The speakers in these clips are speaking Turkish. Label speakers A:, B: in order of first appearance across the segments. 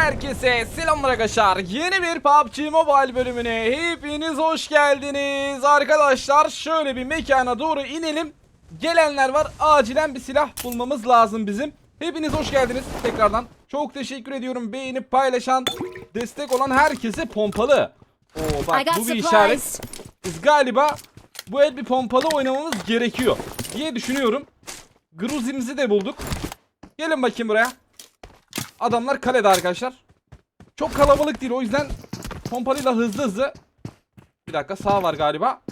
A: Herkese selamlar arkadaşlar. Yeni bir PUBG Mobile bölümüne hepiniz hoş geldiniz. Arkadaşlar şöyle bir mekana doğru inelim. Gelenler var. Acilen bir silah bulmamız lazım bizim. Hepiniz hoş geldiniz tekrardan. Çok teşekkür ediyorum. Beğenip paylaşan, destek olan herkese pompalı. Oo bak bu bir işaret. Biz galiba bu el bir pompalı oynamamız gerekiyor diye düşünüyorum. Gruzimzi de bulduk. Gelin bakayım buraya. Adamlar kalede arkadaşlar. Çok kalabalık değil o yüzden pompalıyla hızlı hızlı. Bir dakika sağ var galiba.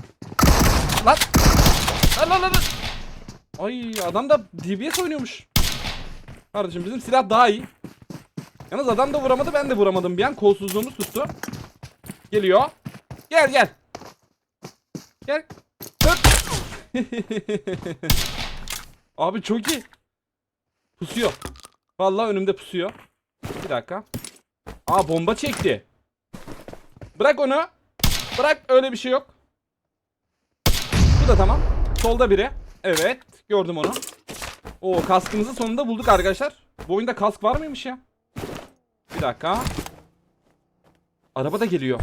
A: Lan. Lan lan lan. Ay adam da DBS oynuyormuş. Kardeşim bizim silah daha iyi. Yalnız adam da vuramadı ben de vuramadım bir an. Kolsuzluğumuz tuttu. Geliyor. Gel gel. Gel. Abi çok iyi. Pusuyor. Vallahi önümde pusuyor. Bir dakika. Aa bomba çekti. Bırak onu. Bırak öyle bir şey yok. Bu da tamam. Solda biri. Evet. Gördüm onu. Oo kaskımızı sonunda bulduk arkadaşlar. Bu oyunda kask var mıymış ya? Bir dakika. Araba da geliyor.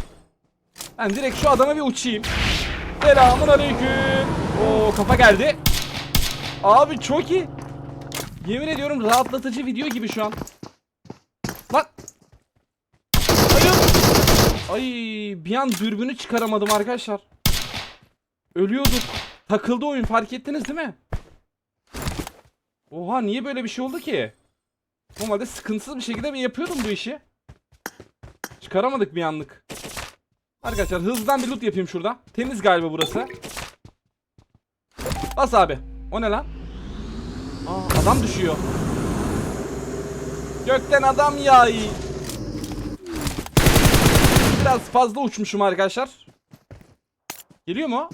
A: Ben direkt şu adama bir uçayım. Selamun aleyküm. Oo kafa geldi. Abi çok iyi. Yemin ediyorum rahatlatıcı video gibi şu an. Lan. Hayır. Ay bir an dürbünü çıkaramadım arkadaşlar. Ölüyorduk. Takıldı oyun fark ettiniz değil mi? Oha niye böyle bir şey oldu ki? Normalde sıkıntısız bir şekilde ben yapıyordum bu işi. Çıkaramadık bir anlık. Arkadaşlar hızdan bir loot yapayım şurada. Temiz galiba burası. Bas abi. O ne lan? Aa, adam düşüyor. Gökten adam yağıyor. Biraz fazla uçmuşum arkadaşlar. Geliyor mu?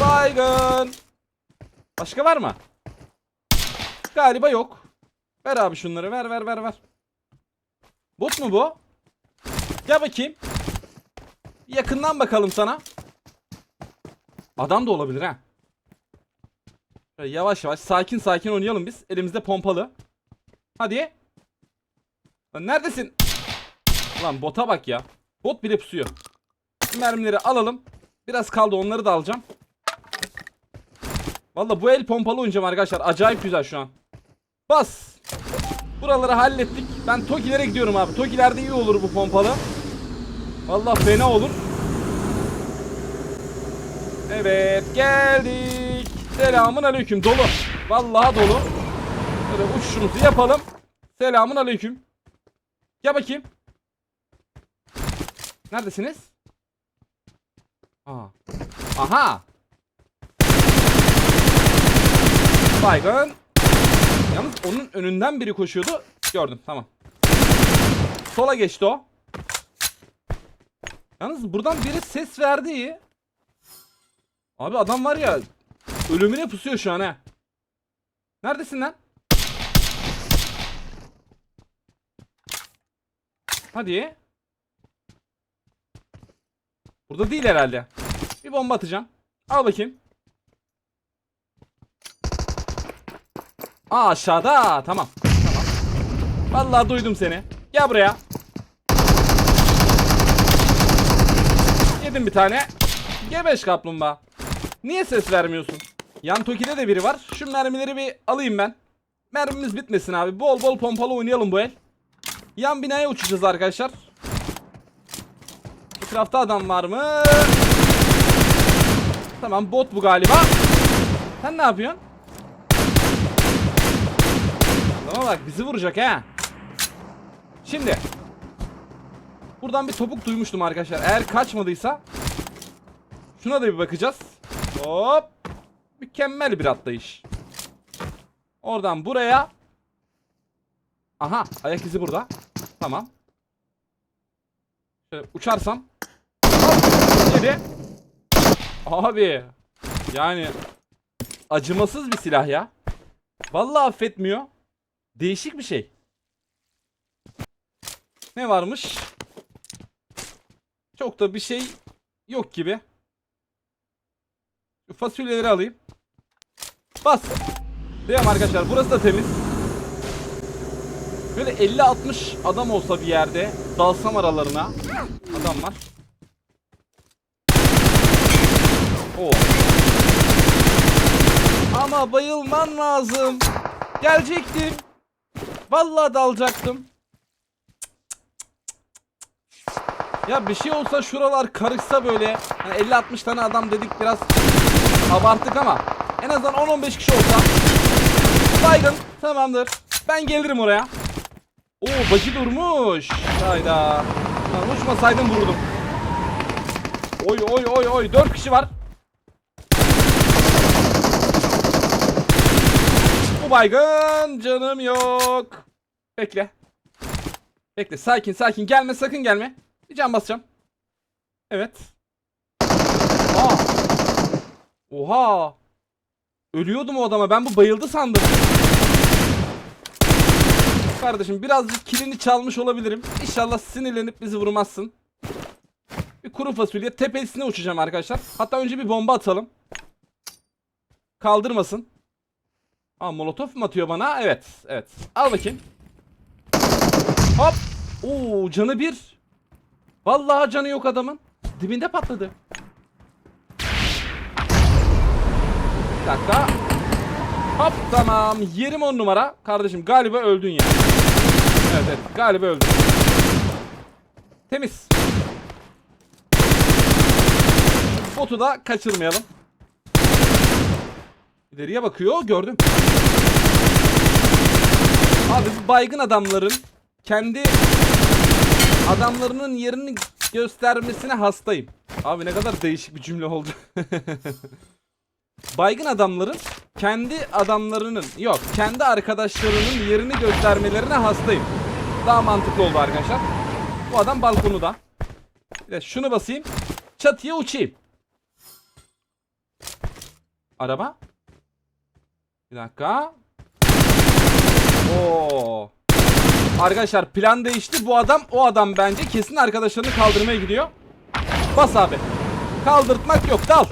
A: Baygın. Başka var mı? Galiba yok. Ver abi şunları ver ver ver ver. Bot mu bu? Gel bakayım. Yakından bakalım sana. Adam da olabilir ha. Şöyle yavaş yavaş sakin sakin oynayalım biz. Elimizde pompalı. Hadi. Lan neredesin? Lan bota bak ya. Bot bile pusuyor. Mermileri alalım. Biraz kaldı onları da alacağım. Valla bu el pompalı oynayacağım arkadaşlar. Acayip güzel şu an. Bas. Buraları hallettik. Ben Tokilere gidiyorum abi. Tokilerde iyi olur bu pompalı. Valla fena olur. Evet geldik. Selamun aleyküm dolu. Vallahi dolu. Böyle uçuşumuzu yapalım. Selamun aleyküm. Gel bakayım. Neredesiniz? Aa. Aha. Baygın. Yalnız onun önünden biri koşuyordu. Gördüm tamam. Sola geçti o. Yalnız buradan biri ses verdi. Abi adam var ya ölümüne pusuyor şu an ha. Neredesin lan? Hadi. Burada değil herhalde. Bir bomba atacağım. Al bakayım. Aa aşağıda. Tamam. Tamam. Vallahi duydum seni. Gel buraya. Yedim bir tane. Gebeş kaplumbağa. Niye ses vermiyorsun? Yan Toki'de de biri var. Şu mermileri bir alayım ben. Mermimiz bitmesin abi. Bol bol pompalı oynayalım bu el. Yan binaya uçacağız arkadaşlar. Etrafta adam var mı? Tamam bot bu galiba. Sen ne yapıyorsun? Adama bak bizi vuracak ha. Şimdi. Buradan bir topuk duymuştum arkadaşlar. Eğer kaçmadıysa. Şuna da bir bakacağız. Hop. Mükemmel bir atlayış. Oradan buraya. Aha ayak izi burada. Tamam. Şöyle uçarsam. Yedi. Abi. Yani. Acımasız bir silah ya. Vallahi affetmiyor. Değişik bir şey. Ne varmış? Çok da bir şey yok gibi. Fasulyeleri alayım. Bas. Devam arkadaşlar. Burası da temiz. Böyle 50-60 adam olsa bir yerde dalsam aralarına. Adam var. Oo. Ama bayılman lazım. Gelecektim. Vallahi dalacaktım. Ya bir şey olsa şuralar karışsa böyle hani 50-60 tane adam dedik biraz abarttık ama en azından 10-15 kişi olsa baygın tamamdır. Ben gelirim oraya. Oo bacı durmuş. Hayda. Uçmasaydım vururdum. Oy oy oy oy 4 kişi var. Baygın canım yok. Bekle. Bekle sakin sakin gelme sakın gelme. Bir can basacağım. Evet. Aa. Oha. Ölüyordum o adama ben bu bayıldı sandım. Kardeşim birazcık kilini çalmış olabilirim. İnşallah sinirlenip bizi vurmazsın. Bir kuru fasulye tepesine uçacağım arkadaşlar. Hatta önce bir bomba atalım. Kaldırmasın. Aa molotof mu atıyor bana? Evet. Evet. Al bakayım. Hop. Oo canı bir. Vallahi canı yok adamın. Dibinde patladı. Bir dakika. Hop tamam. Yerim on numara. Kardeşim galiba öldün ya. Evet evet galiba öldün. Temiz. Botu da kaçırmayalım. İleriye bakıyor gördüm. Abi bu baygın adamların kendi adamlarının yerini göstermesine hastayım. Abi ne kadar değişik bir cümle oldu. baygın adamların kendi adamlarının yok kendi arkadaşlarının yerini göstermelerine hastayım. Daha mantıklı oldu arkadaşlar. Bu adam balkonuda. De şunu basayım. Çatıya uçayım. Araba. Bir dakika. Oo. Arkadaşlar plan değişti. Bu adam o adam bence kesin arkadaşlarını kaldırmaya gidiyor. Bas abi. Kaldırtmak yok. Dal.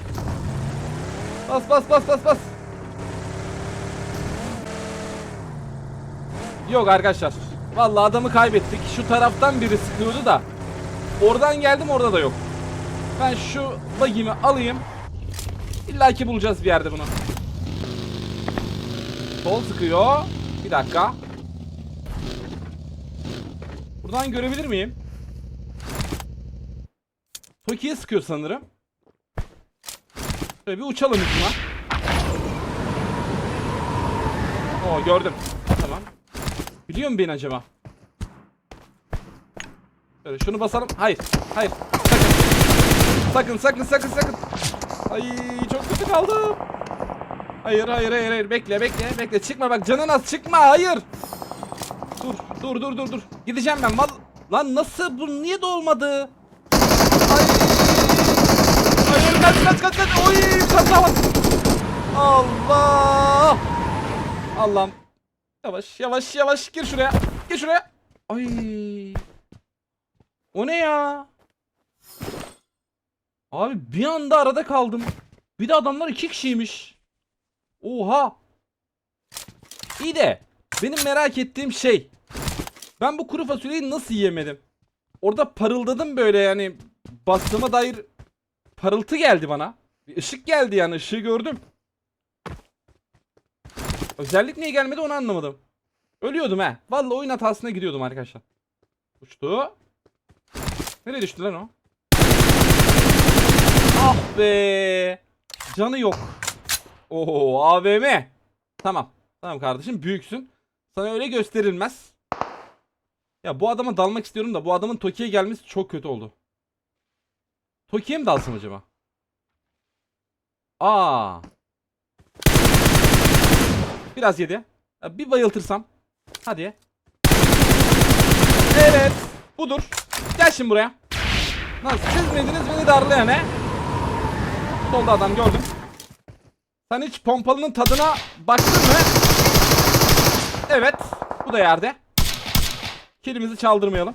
A: Bas bas bas bas bas. Yok arkadaşlar. Vallahi adamı kaybettik. Şu taraftan biri sıkıyordu da. Oradan geldim orada da yok. Ben şu bagimi alayım. İlla ki bulacağız bir yerde bunu. Sol sıkıyor. Bir dakika. Buradan görebilir miyim? Toki'ye sıkıyor sanırım. Şöyle bir uçalım ucuna. Oo gördüm. Tamam. Biliyor mu beni acaba? Şöyle şunu basalım. Hayır. Hayır. Sakın. Sakın sakın sakın sakın. Ay çok kötü kaldım. Hayır hayır hayır hayır bekle bekle bekle çıkma bak canın az çıkma hayır. Dur dur dur dur dur. Gideceğim ben val. Lan nasıl bu niye dolmadı? Hayır. Hayır kaç kaç kaç kaç. Oy kaza. Allah. Allah'ım. Yavaş yavaş yavaş gir şuraya. Gir şuraya. Ay. O ne ya? Abi bir anda arada kaldım. Bir de adamlar iki kişiymiş. Oha. İyi de benim merak ettiğim şey. Ben bu kuru fasulyeyi nasıl yiyemedim? Orada parıldadım böyle yani bastığıma dair parıltı geldi bana. Bir ışık geldi yani ışığı gördüm. Özellik niye gelmedi onu anlamadım. Ölüyordum he. Vallahi oyun hatasına gidiyordum arkadaşlar. Uçtu. Nereye düştü lan o? Ah be. Canı yok. Oo AVM. Tamam. Tamam kardeşim büyüksün. Sana öyle gösterilmez. Ya bu adama dalmak istiyorum da bu adamın Toki'ye gelmesi çok kötü oldu. Toki'ye mi dalsın acaba? Aa. Biraz yedi. Ya bir bayıltırsam. Hadi. Evet. Budur. Gel şimdi buraya. Lan siz miydiniz beni darlayan he? Solda adam gördüm. Sen hiç pompalının tadına baktın mı? Evet. Bu da yerde. Kilimizi çaldırmayalım.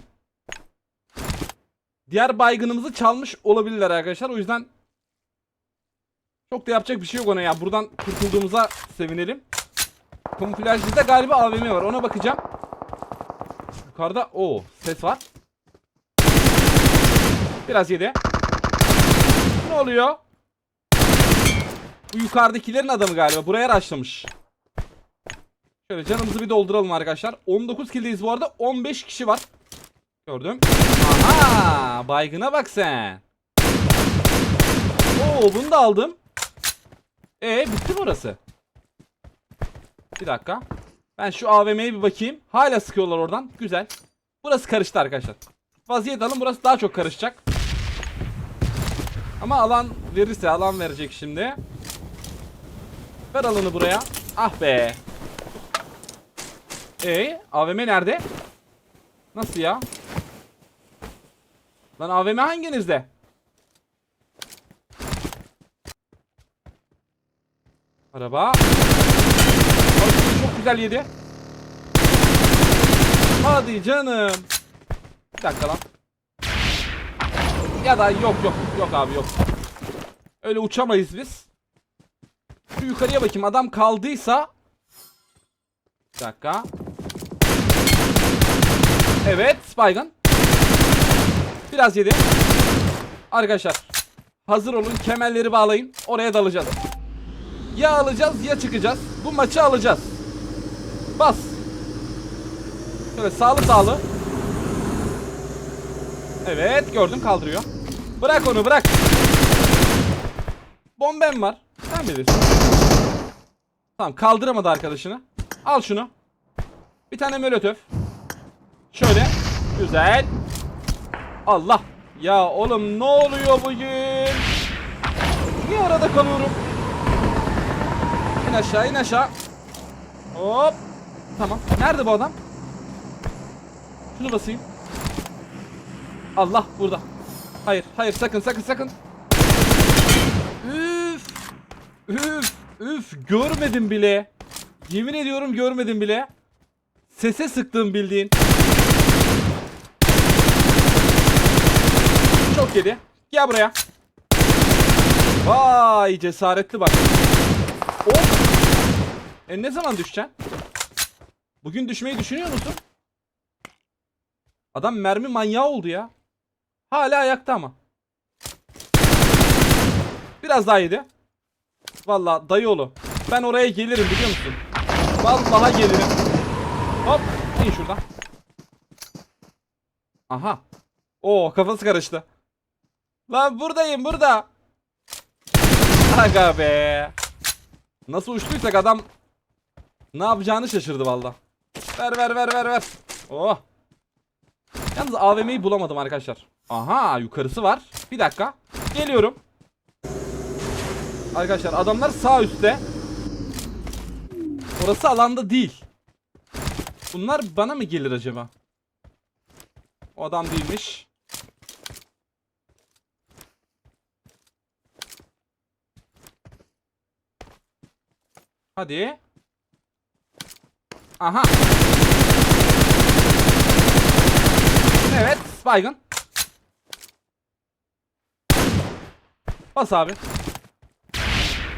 A: Diğer baygınımızı çalmış olabilirler arkadaşlar. O yüzden çok da yapacak bir şey yok ona ya. Buradan kurtulduğumuza sevinelim. Kamuflajcıda galiba AVM var. Ona bakacağım. Yukarıda o ses var. Biraz yedi. Ne oluyor? Bu yukarıdakilerin adamı galiba. Buraya raşlamış. Şöyle canımızı bir dolduralım arkadaşlar. 19 kildeyiz bu arada. 15 kişi var. Gördüm. Aha! Baygına bak sen. Oo bunu da aldım. E bitti mi orası? Bir dakika. Ben şu AVM'ye bir bakayım. Hala sıkıyorlar oradan. Güzel. Burası karıştı arkadaşlar. Vaziyet alın. Burası daha çok karışacak. Ama alan verirse alan verecek şimdi. Ver alanı buraya. Ah be. E AVM nerede? Nasıl ya? Lan AVM hanginizde? Araba. Çok güzel yedi. Hadi canım. Bir dakika lan. Ya da yok yok yok abi yok. Öyle uçamayız biz. Şu yukarıya bakayım adam kaldıysa. Bir dakika. Evet baygın. Biraz yedi. Arkadaşlar hazır olun kemerleri bağlayın. Oraya dalacağız. Ya alacağız ya çıkacağız. Bu maçı alacağız. Bas. Şöyle sağlı sağlı. Evet gördüm kaldırıyor. Bırak onu bırak. Bombem var. Sen bilirsin. Tamam kaldıramadı arkadaşını. Al şunu. Bir tane molotöf. Şöyle. Güzel. Allah. Ya oğlum ne oluyor bugün? Niye orada kalıyorum? İn aşağı in aşağı. Hop. Tamam. Nerede bu adam? Şunu basayım. Allah burada. Hayır hayır sakın sakın sakın. Üf. Üf. Üf. Görmedim bile. Yemin ediyorum görmedim bile. Sese sıktım bildiğin. Çok yedi. Gel buraya. Vay cesaretli bak. Hop. E ne zaman düşeceksin? Bugün düşmeyi düşünüyor musun? Adam mermi manyağı oldu ya. Hala ayakta ama. Biraz daha yedi. Vallahi dayıoğlu. Ben oraya gelirim biliyor musun? Vallahi gelirim. Hop. İn şuradan. Aha. Oo kafası karıştı. Lan buradayım burada. Aga be. Nasıl uçtuysak adam ne yapacağını şaşırdı valla. Ver ver ver ver ver. Oh. Yalnız AVM'yi bulamadım arkadaşlar. Aha yukarısı var. Bir dakika. Geliyorum. Arkadaşlar adamlar sağ üstte. Orası alanda değil. Bunlar bana mı gelir acaba? O adam değilmiş. Hadi. Aha. Evet, baygın. Bas abi.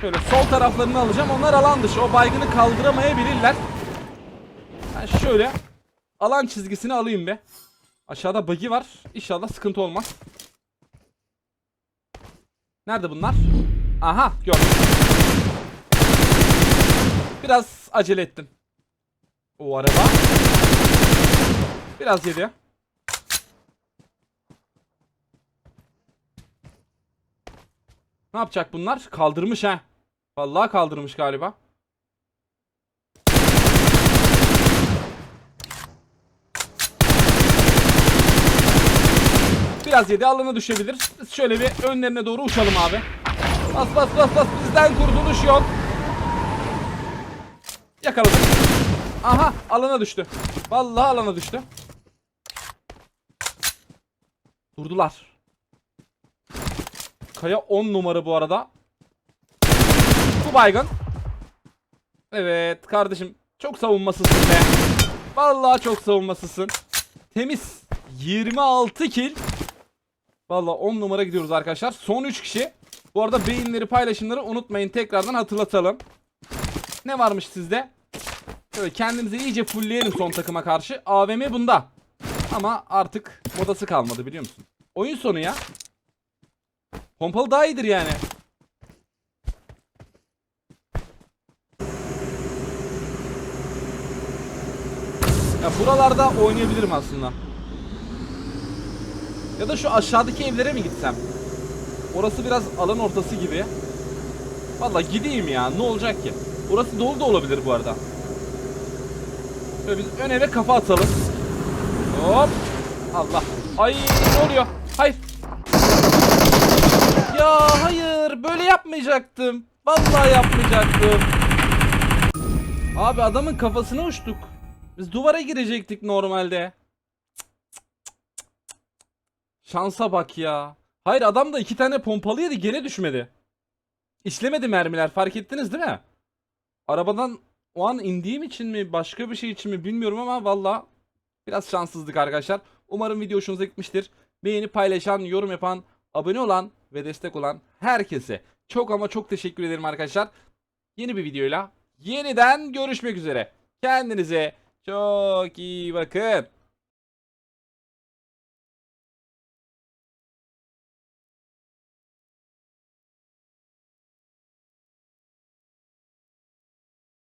A: Şöyle sol taraflarını alacağım. Onlar alan dışı. O baygını kaldıramayabilirler. Ben şöyle alan çizgisini alayım be. Aşağıda buggy var. İnşallah sıkıntı olmaz. Nerede bunlar? Aha gördüm. Biraz acele ettim. O araba. Biraz yedi. Ne yapacak bunlar? Kaldırmış ha. Vallahi kaldırmış galiba. Biraz yedi alana düşebilir. Biz şöyle bir önlerine doğru uçalım abi. Bas bas bas bas bizden kurtuluş yok. Yakaladım. Aha alana düştü. Vallahi alana düştü. Durdular. Kaya 10 numara bu arada. Bu baygın. Evet kardeşim çok savunmasızsın be. Vallahi çok savunmasızsın. Temiz. 26 kill. Vallahi 10 numara gidiyoruz arkadaşlar. Son 3 kişi. Bu arada beyinleri paylaşımları unutmayın. Tekrardan hatırlatalım. Ne varmış sizde? Şöyle kendimizi iyice fullleyelim son takıma karşı. AVM bunda. ama artık modası kalmadı biliyor musun? Oyun sonu ya. Pompalı daha iyidir yani. Ya buralarda oynayabilirim aslında. Ya da şu aşağıdaki evlere mi gitsem? Orası biraz alan ortası gibi. Vallahi gideyim ya. Ne olacak ki? Orası dolu da olabilir bu arada. Şöyle biz ön eve kafa atalım. Hop. Allah. Ay ne oluyor? Hayır. Ya hayır. Böyle yapmayacaktım. Vallahi yapmayacaktım. Abi adamın kafasına uçtuk. Biz duvara girecektik normalde. Şansa bak ya. Hayır adam da iki tane pompalı yedi gene düşmedi. İşlemedi mermiler fark ettiniz değil mi? Arabadan o an indiğim için mi başka bir şey için mi bilmiyorum ama valla biraz şanssızlık arkadaşlar. Umarım video hoşunuza gitmiştir. Beğeni paylaşan, yorum yapan, abone olan ve destek olan herkese çok ama çok teşekkür ederim arkadaşlar. Yeni bir videoyla yeniden görüşmek üzere. Kendinize çok iyi bakın.